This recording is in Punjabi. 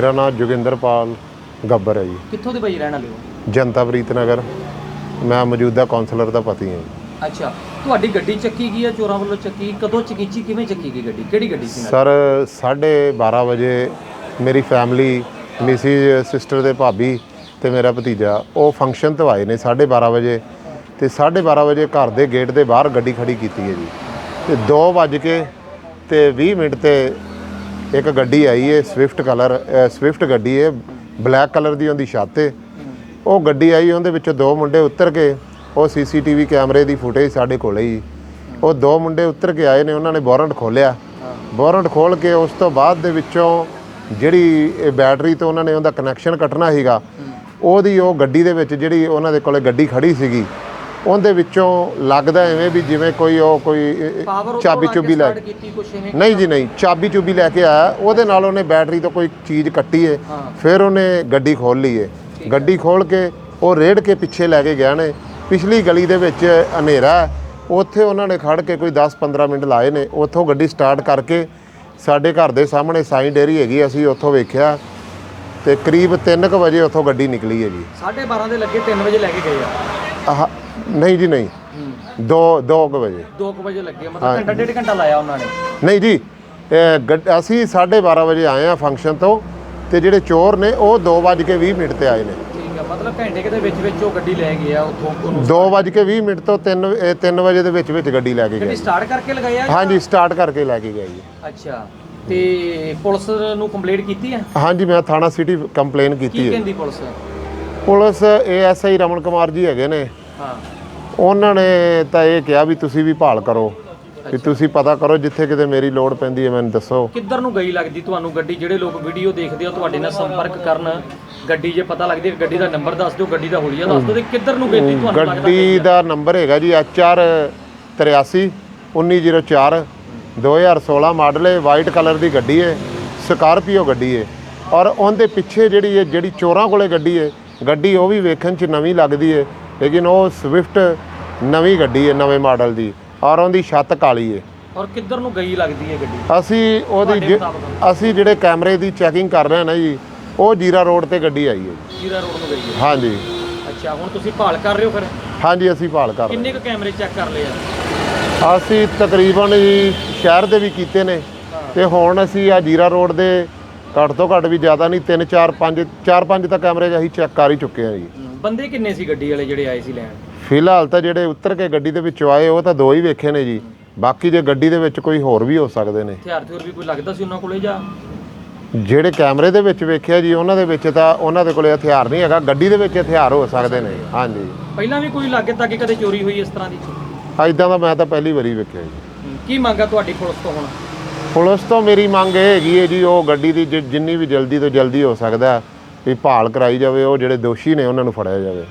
ਮੇਰਾ ਨਾਮ ਜੋਗਿੰਦਰਪਾਲ ਗੱਬਰ ਹੈ ਜੀ। ਕਿੱਥੋਂ ਦੇ ਭਾਈ ਰਹਿਣ ਵਾਲੇ ਹੋ? ਜਨਤਾ ਪ੍ਰੀਤ ਨਗਰ। ਮੈਂ ਮੌਜੂਦਾ ਕਾਉਂਸਲਰ ਦਾ ਪਤੀ ਹਾਂ ਜੀ। ਅੱਛਾ ਤੁਹਾਡੀ ਗੱਡੀ ਚੱਕੀ ਗਈ ਹੈ ਚੋਰਾਂ ਵੱਲੋਂ ਚੱਕੀ। ਕਦੋਂ ਚੱਕੀਚੀ ਕਿਵੇਂ ਚੱਕੀ ਗਈ ਗੱਡੀ? ਕਿਹੜੀ ਗੱਡੀ ਸੀ ਨਾਲ? ਸਰ 12:30 ਵਜੇ ਮੇਰੀ ਫੈਮਿਲੀ ਮਿਸਿਸ ਸਿਸਟਰ ਦੇ ਭਾਬੀ ਤੇ ਮੇਰਾ ਭਤੀਜਾ ਉਹ ਫੰਕਸ਼ਨ ਤੋਂ ਆਏ ਨੇ 12:30 ਵਜੇ। ਤੇ 12:30 ਵਜੇ ਘਰ ਦੇ ਗੇਟ ਦੇ ਬਾਹਰ ਗੱਡੀ ਖੜੀ ਕੀਤੀ ਹੈ ਜੀ। ਤੇ 2 ਵਜ ਕੇ ਤੇ 20 ਮਿੰਟ ਤੇ ਇੱਕ ਗੱਡੀ ਆਈ ਹੈ ਸਵਿਫਟ ਕਲਰ ਸਵਿਫਟ ਗੱਡੀ ਹੈ ਬਲੈਕ ਕਲਰ ਦੀ ਉਹਦੀ ਛੱਤ ਏ। ਉਹ ਗੱਡੀ ਆਈ, ਉਹਦੇ ਵਿੱਚੋਂ ਦੋ ਮੁੰਡੇ ਉੱਤਰ ਕੇ, ਉਹ ਸੀਸੀਟੀਵੀ ਕੈਮਰੇ ਦੀ ਫੁਟੇਜ ਸਾਡੇ ਕੋਲੇ ਹੀ। ਉਹ ਦੋ ਮੁੰਡੇ ਉੱਤਰ ਕੇ ਆਏ ਨੇ, ਉਹਨਾਂ ਨੇ ਵਾਰੰਟ ਖੋਲਿਆ। ਵਾਰੰਟ ਖੋਲ ਕੇ ਉਸ ਤੋਂ ਬਾਅਦ ਦੇ ਵਿੱਚੋਂ ਜਿਹੜੀ ਇਹ ਬੈਟਰੀ ਤੋਂ ਉਹਨਾਂ ਨੇ ਉਹਦਾ ਕਨੈਕਸ਼ਨ ਕੱਟਣਾ ਸੀਗਾ, ਉਹਦੀ ਉਹ ਗੱਡੀ ਦੇ ਵਿੱਚ ਜਿਹੜੀ ਉਹਨਾਂ ਦੇ ਕੋਲੇ ਗੱਡੀ ਖੜੀ ਸੀਗੀ ਉਹਦੇ ਵਿੱਚੋਂ ਲੱਗਦਾ ਐਵੇਂ ਵੀ ਜਿਵੇਂ ਕੋਈ ਉਹ ਕੋਈ ਚਾਬੀ ਚੁਬੀ ਲੈ ਨਹੀਂ ਜੀ ਨਹੀਂ। ਚਾਬੀ ਚੁਬੀ ਲੈ ਕੇ ਆਇਆ। ਉਹਦੇ ਨਾਲ ਉਹਨੇ ਬੈਟਰੀ ਤੋਂ ਕੋਈ ਚੀਜ਼ ਕੱਟੀ ਏ। ਫਿਰ ਉਹਨੇ ਗੱਡੀ ਖੋਲ ਲਈ ਏ। ਗੱਡੀ ਖੋਲ ਕੇ ਉਹ ਰੇੜ ਕੇ ਪਿੱਛੇ ਲੈ ਕੇ ਗਿਆ ਨੇ। ਪਿਛਲੀ ਗਲੀ ਦੇ ਵਿੱਚ ਹਨੇਰਾ ਉੱਥੇ ਉਹਨਾਂ ਨੇ ਖੜ ਕੇ ਕੋਈ 10-15 ਮਿੰਟ ਲਾਏ ਨੇ। ਉੱਥੋਂ ਗੱਡੀ ਸਟਾਰਟ ਕਰਕੇ ਸਾਡੇ ਘਰ ਦੇ ਸਾਹਮਣੇ ਸਾਈਂ ਡੇਰੀ ਹੈਗੀ ਅਸੀਂ ਉੱਥੋਂ ਵੇਖਿਆ। ਤੇ ਕਰੀਬ 3:00 ਵਜੇ ਉੱਥੋਂ ਗੱਡੀ ਨਿਕਲੀ ਹੈ ਜੀ 12:30 ਦੇ ਲੱਗੇ 3 ਵਜੇ ਲੈ ਕੇ ਗਏ ਆ। ਆਹ ਨਹੀਂ ਜੀ ਨਹੀਂ। ਹੂੰ 2 2 ਵਜੇ। 2 ਵਜੇ ਲੱਗੇ ਮਤਲਬ ਘੰਟਾ ਡੇਢ ਘੰਟਾ ਲਾਇਆ ਉਹਨਾਂ ਨੇ? ਨਹੀਂ ਜੀ ਗੱਡ- ਅਸੀਂ 12:30 ਵਜੇ ਆਏ ਆ ਫੰਕਸ਼ਨ ਤੋਂ ਤੇ ਜਿਹੜੇ ਚੋਰ ਨੇ ਉਹ 2:20 ਮਿੰਟ ਤੇ ਆਏ ਨੇ। ਠੀਕ ਆ ਮਤਲਬ ਘੰਟੇ ਦੇ ਵਿੱਚ ਵਿੱਚ ਉਹ ਗੱਡੀ ਲੈ ਗਏ ਆ ਉੱਥੋਂ ਉਹਨੂੰ 2:20 ਮਿੰਟ ਤੋਂ 3 3 ਵਜੇ ਦੇ ਵਿੱਚ ਵਿੱਚ ਗੱਡੀ ਲੈ ਕੇ ਗੱਡੀ ਗਏ। ਸਟਾਰਟ ਕਰਕੇ ਲਗਾਇਆ ਹਾਂਜੀ ਸਟਾਰਟ ਕਰਕੇ ਲੈ ਕੇ ਗਏ ਜੀ। ਅੱਛਾ ਤੇ ਪੁਲਿਸ ਨੂੰ ਕੰਪਲੇਂਟ ਕੀਤੀ ਹੈ ਹਾਂਜੀ ਮੈਂ ਥਾਣਾ ਸਿਟੀ ਕੰਪਲੇਨ ਕੀਤੀ ਕੀ ਹੈ। ਕਹਿੰਦੀ police? Police ASI Raman Kumar ji ਹੈਗੇ ਨੇ। ਹਾਂ। ਉਹਨਾਂ ਨੇ ਤਾਂ ਇਹ ਕਿਹਾ ਵੀ ਤੁਸੀਂ ਵੀ ਭਾਲ ਕਰੋ ਵੀ ਤੁਸੀਂ ਪਤਾ ਕਰੋ ਜਿੱਥੇ ਕਿਤੇ ਮੇਰੀ ਲੋੜ ਪੈਂਦੀ ਹੈ ਮੈਨੂੰ ਦੱਸੋ। ਕਿੱਧਰ ਨੂੰ ਗਈ ਲੱਗਦੀ ਤੁਹਾਨੂੰ ਗੱਡੀ? ਜਿਹੜੇ ਲੋਕ ਵੀਡੀਓ ਦੇਖਦੇ ਆ ਤੁਹਾਡੇ ਨਾਲ ਸੰਪਰਕ ਕਰਨ ਗੱਡੀ ਜੇ ਪਤਾ ਲੱਗਦੀ ਹੈ ਗੱਡੀ ਦਾ ਨੰਬਰ ਦੱਸ ਦਿਓ ਗੱਡੀ ਦਾ ਹੁਲੀਆ ਦੱਸ ਦਿਓ ਤੇ ਕਿੱਧਰ ਨੂੰ ਗਈ ਤੁਹਾਨੂੰ ਲੱਗਦਾ ਗੱਡੀ ਦਾ ਨੰਬਰ ਹੈਗਾ ਜੀ HR 83 1904 2016 ਮਾਡਲ ਹੈ ਵਾਈਟ ਕਲਰ ਦੀ ਗੱਡੀ ਹੈ ਸਕਾਰਪੀਓ ਗੱਡੀ ਹੈ। ਔਰ ਉਹਦੇ ਪਿੱਛੇ ਜਿਹੜੀ ਹੈ ਜਿਹੜੀ ਚੋਰਾਂ ਕੋਲੇ ਗੱਡੀ ਹੈ ਗੱਡੀ ਉਹ ਵੀ ਵੇਖਣ 'ਚ ਨਵੀਂ ਲੱਗਦੀ ਹੈ। ਲੇਕਿਨ ਉਹ ਸਵਿਫਟ ਨਵੀਂ ਗੱਡੀ ਹੈ ਨਵੇਂ ਮਾਡਲ ਦੀ। ਔਰ ਉਹਦੀ ਛੱਤ ਕਾਲੀ ਹੈ। ਔਰ ਕਿੱਧਰ ਨੂੰ ਗਈ ਲੱਗਦੀ ਹੈ ਗੱਡੀ? ਅਸੀਂ ਉਹਦੀ ਜਿ-? ਅਸੀਂ ਜਿਹੜੇ ਕੈਮਰੇ ਦੀ ਚੈਕਿੰਗ ਕਰ ਰਹੇ ਹਾਂ ਨਾ ਜੀ ਉਹ ਜੀਰਾ ਰੋਡ ਤੇ ਗੱਡੀ ਆਈ ਹੈ। ਜੀ। ਜੀਰਾ ਰੋਡ ਨੂੰ ਗਈ ਹੈ। ਹਾਂਜੀ। ਅੱਛਾ ਹੁਣ ਤੁਸੀਂ ਭਾਲ ਕਰ ਰਹੇ ਹੋ ਫਿਰ? ਹਾਂਜੀ ਅਸੀਂ ਭਾਲ ਕਰ ਰਹੇ ਕਿੰਨੇ ਕੁ ਕੈਮਰੇ ਚੈੱਕ ਕਰ ਲਏ ਆ। ਅਸੀਂ ਤਕਰੀਬਨ ਜੀ ਸ਼ਹਿਰ ਦੇ ਵੀ ਕੀਤੇ ਨੇ। ਤੇ ਹੁਣ ਅਸੀਂ ਆ ਜੀਰਾ ਰੋਡ ਦੇ ਘੱਟ ਤੋਂ ਘੱਟ ਵੀ ਜ਼ਿਆਦਾ ਨਹੀਂ 3 4 5 4 5 ਤਾਂ ਕੈਮਰੇ ਅਸੀਂ ਚੈੱਕ ਕਰ ਹੀ ਚੁੱਕੇ ਹਾਂ ਜੀ। ਬੰਦੇ ਕਿੰਨੇ ਸੀ ਗੱਡੀ ਵਾਲੇ ਜਿਹੜੇ ਆਏ ਸੀ ਲੈਣ? ਫਿਲਹਾਲ ਤਾਂ ਜਿਹੜੇ ਉਤਰ ਕੇ ਗੱਡੀ ਦੇ ਵਿੱਚੋਂ ਆਏ ਉਹ ਤਾਂ ਦੋ ਹੀ ਵੇਖੇ ਨੇ ਜੀ। ਬਾਕੀ ਜੇ ਗੱਡੀ ਦੇ ਵਿੱਚ ਕੋਈ ਹੋਰ ਵੀ ਹੋ ਸਕਦੇ ਨੇ। ਹਥਿਆਰ ਥਿਉਰ ਵੀ ਕੋਈ ਲੱਗਦਾ ਸੀ ਉਹਨਾਂ ਕੋਲੇ ਜਾਂ? ਜਿਹੜੇ ਕੈਮਰੇ ਦੇ ਵਿੱਚ ਵੇਖਿਆ ਜੀ ਉਹਨਾਂ ਦੇ ਵਿੱਚ ਤਾਂ ਉਹਨਾਂ ਦੇ ਕੋਲੇ ਹਥਿਆਰ ਨਹੀਂ ਹੈਗਾ। ਗੱਡੀ ਦੇ ਵਿੱਚ ਹਥਿਆਰ ਹੋ ਸਕਦੇ ਨੇ। ਹਾਂਜੀ। ਪਹਿਲਾਂ ਵੀ ਕੋਈ ਲਾਗੇ ਤੱਕ ਕਦੇ ਚੋਰੀ ਹੋਈ ਇਸ ਤਰ੍ਹਾਂ ਦੀ? ਐਦਾਂ ਦਾ ਮੈਂ ਤਾਂ ਪਹਿਲੀ ਵਾਰੀ ਵੇਖਿਆ ਜੀ। ਹਮ, ਕੀ ਮੰਗਾ ਤੁਹਾਡੀ ਪੁਲਿਸ ਤੋਂ ਹੁਣ? ਪੁਲਿਸ ਤੋਂ ਮੇਰੀ ਮੰਗ ਇਹ ਹੈਗੀ ਹੈ ਜੀ ਉਹ ਗੱਡੀ ਦੀ ਜਿ- ਜਿੰਨੀ ਵੀ ਜਲਦੀ ਤੋਂ ਜਲਦੀ ਹੋ ਸਕਦਾ। ਵੀ ਭਾਲ ਕਰਾਈ ਜਾਵੇ ਉਹ ਜਿਹੜੇ ਦੋਸ਼ੀ ਨੇ ਉਹਨਾਂ ਨੂੰ ਫੜਿਆ ਜਾਵੇ।